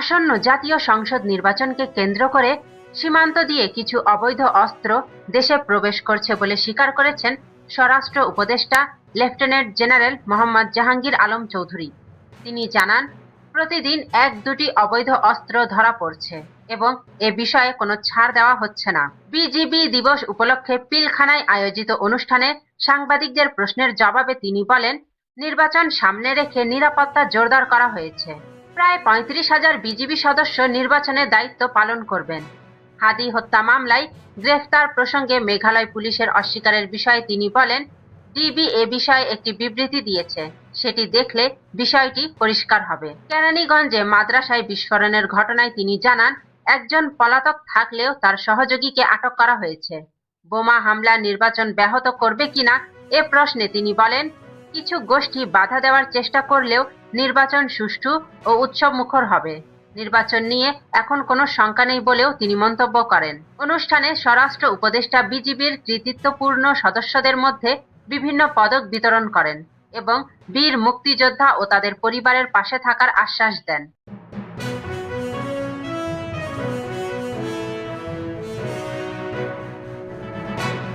আসন্ন জাতীয় সংসদ নির্বাচনকে কেন্দ্র করে সীমান্ত দিয়ে কিছু অবৈধ অস্ত্র দেশে প্রবেশ করছে বলে স্বীকার করেছেন স্বরাষ্ট্র উপদেষ্টা লেফটেন্যান্ট জেনারেল মোহাম্মদ জাহাঙ্গীর আলম চৌধুরী। তিনি জানান, প্রতিদিন এক দুটি অবৈধ অস্ত্র ধরা পড়ছে এবং এ বিষয়ে কোনো ছাড় দেওয়া হচ্ছে না। বিজিবি দিবস উপলক্ষে পিলখানায় আয়োজিত অনুষ্ঠানে সাংবাদিকদের প্রশ্নের জবাবে তিনি বলেন, নির্বাচন সামনে রেখে নিরাপত্তা জোরদার করা হয়েছে। প্রায় পঁয়ত্রিশ হাজার বিজিবি সদস্য নির্বাচনের দায়িত্ব পালন করবেন। হাদি হত্যা মামলায় গ্রেফতার প্রসঙ্গে মেঘালয় পুলিশের অস্বীকারের বিষয়ে তিনি বলেন, ডিবি এ বিষয়ে একটি বিবৃতি দিয়েছে। সেটি দেখলে বিষয়টি পরিষ্কার হবে। কেরানীগঞ্জে মাদ্রাসায় বিস্ফোরণের ঘটনায় তিনি জানান, একজন পলাতক থাকলেও তার সহযোগীকে আটক করা হয়েছে। বোমা হামলা নির্বাচন ব্যাহত করবে কিনা এ প্রশ্নে তিনি বলেন কিছু গোষ্ঠী বাধা দেওয়ার চেষ্টা করলেও নির্বাচন সুষ্ঠু ও উৎসব মুখর হবে। নির্বাচন নিয়ে এখন কোনো শঙ্কা নেই বলেও তিনি মন্তব্য করেন। অনুষ্ঠানে স্বরাষ্ট্র উপদেষ্টা বিজিবির কৃতিত্বপূর্ণ সদস্যদের মধ্যে বিভিন্ন পদক বিতরণ করেন এবং বীর মুক্তিযোদ্ধা ও তাদের পরিবারের পাশে থাকার আশ্বাস দেন।